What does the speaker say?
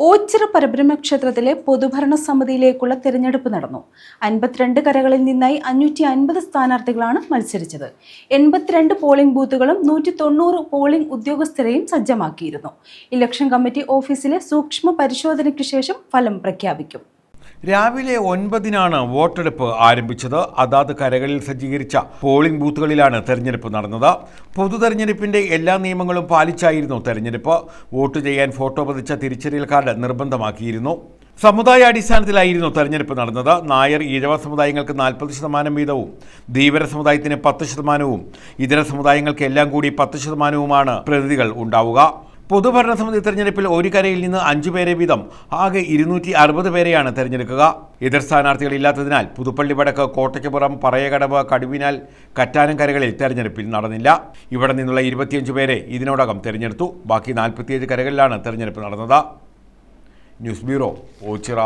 ഓച്ചിറ പരബ്രഹ്മ ക്ഷേത്രത്തിലെ പൊതുഭരണ സമിതിയിലേക്കുള്ള തിരഞ്ഞെടുപ്പ് നടന്നു. അൻപത്തിരണ്ട് കരകളിൽ നിന്നായി അഞ്ഞൂറ്റി അൻപത് സ്ഥാനാർത്ഥികളാണ് മത്സരിച്ചത്. എൺപത്തിരണ്ട് പോളിംഗ് ബൂത്തുകളും നൂറ്റി തൊണ്ണൂറ് പോളിംഗ് ഉദ്യോഗസ്ഥരെയും സജ്ജമാക്കിയിരുന്നു. ഇലക്ഷൻ കമ്മിറ്റി ഓഫീസിലെ സൂക്ഷ്മ പരിശോധനയ്ക്ക് ശേഷം ഫലം പ്രഖ്യാപിക്കും. രാവിലെ ഒൻപതിനാണ് വോട്ടെടുപ്പ് ആരംഭിച്ചത്. അതാത് കരകളിൽ സജ്ജീകരിച്ച പോളിംഗ് ബൂത്തുകളിലാണ് തെരഞ്ഞെടുപ്പ് നടന്നത്. പൊതു തെരഞ്ഞെടുപ്പിന്റെ എല്ലാ നിയമങ്ങളും പാലിച്ചായിരുന്നു തെരഞ്ഞെടുപ്പ്. വോട്ട് ചെയ്യാൻ ഫോട്ടോ പതിച്ച തിരിച്ചറിയൽ കാർഡ് നിർബന്ധമാക്കിയിരുന്നു. സമുദായ അടിസ്ഥാനത്തിലായിരുന്നു തെരഞ്ഞെടുപ്പ് നടന്നത്. നായർ ഈഴവ സമുദായങ്ങൾക്ക് നാൽപ്പത് ശതമാനം വീതവും ധീവര സമുദായത്തിന് പത്ത് ശതമാനവും ഇതര സമുദായങ്ങൾക്ക് എല്ലാം കൂടി പത്ത് ശതമാനവുമാണ് പ്രതിനിധികൾ ഉണ്ടാവുക. പൊതുഭരണസമിതി തെരഞ്ഞെടുപ്പിൽ ഒരു കരയിൽ നിന്ന് അഞ്ചു പേരെ വീതം ആകെ ഇരുന്നൂറ്റി അറുപത് പേരെയാണ് തെരഞ്ഞെടുക്കുക. എതിർ സ്ഥാനാർത്ഥികൾ ഇല്ലാത്തതിനാൽ പുതുപ്പള്ളി വടക്ക് കോട്ടയ്ക്കപ്പുറം പറയകടവ് കടുവിനാൽ കറ്റാനം കരകളിൽ തെരഞ്ഞെടുപ്പിൽ നടന്നില്ല. ഇവിടെ നിന്നുള്ള ഇരുപത്തിയഞ്ച് പേരെ ഇതിനോടകം തെരഞ്ഞെടുത്തു. ബാക്കി നാൽപ്പത്തിയേഴ് കരകളിലാണ് തെരഞ്ഞെടുപ്പ് നടന്നത്. News bureau Ochira.